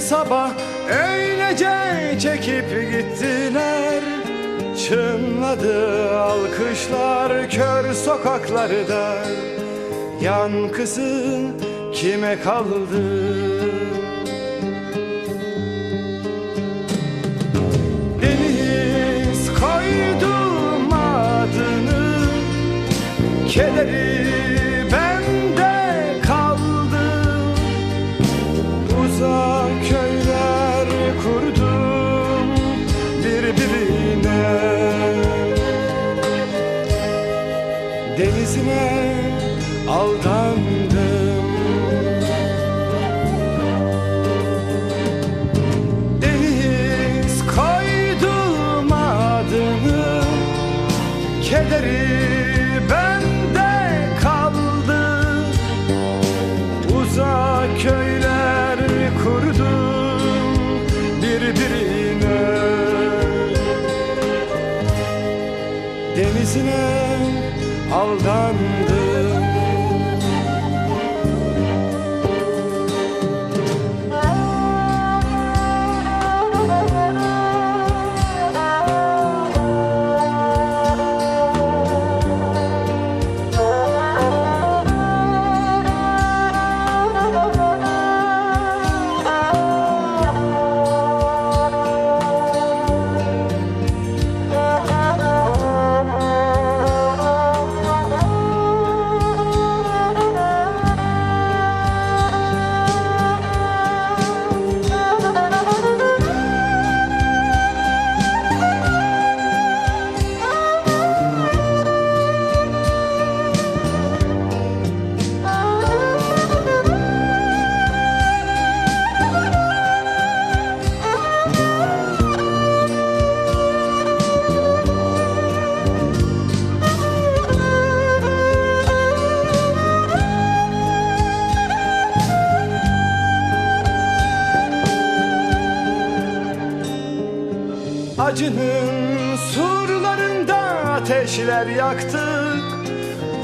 Sabah öylece çekip gittiler Çınladı alkışlar kör sokaklarda Yankısı kime kaldı? Deniz koydum adını Kederi Uzak köyler kurdum birbirine. Denizine aldandım. Deniz koydum adını Kederi bende Denizine aldandım Acının surlarında ateşler yaktık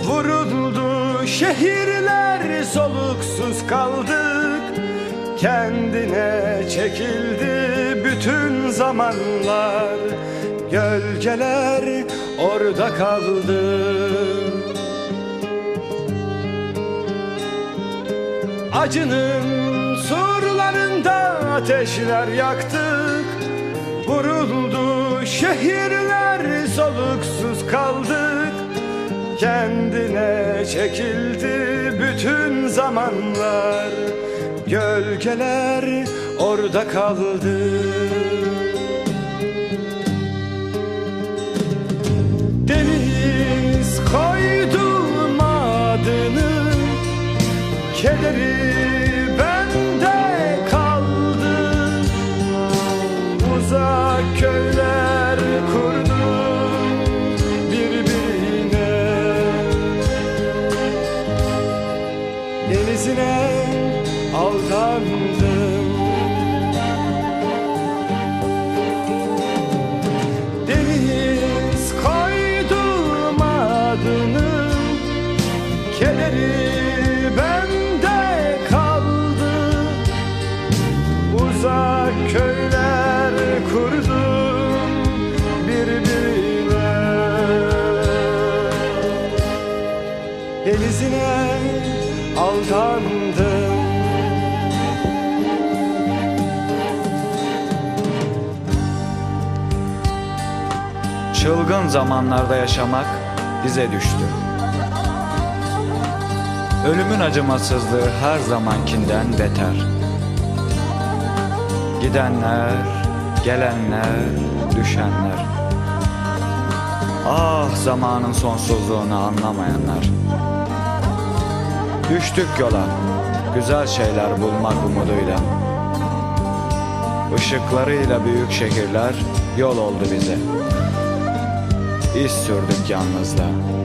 Vuruldu şehirler soluksuz kaldık Kendine çekildi bütün zamanlar. Gölgeler orada kaldı. Acının surlarında ateşler yaktık Vuruldu şehirler soluksuz kaldık. Kendine çekildi bütün zamanlar. Gölgeler orada kaldı Denizine aldandım Çılgın zamanlarda yaşamak bize düştü. Ölümün acımasızlığı her zamankinden beter. Gidenler, gelenler, düşenler. Ah zamanın sonsuzluğunu anlamayanlar. Düştük yola, güzel şeyler bulmak umuduyla. Işıklarıyla büyük şehirler yol oldu bize. İz sürdük yalnızlığa.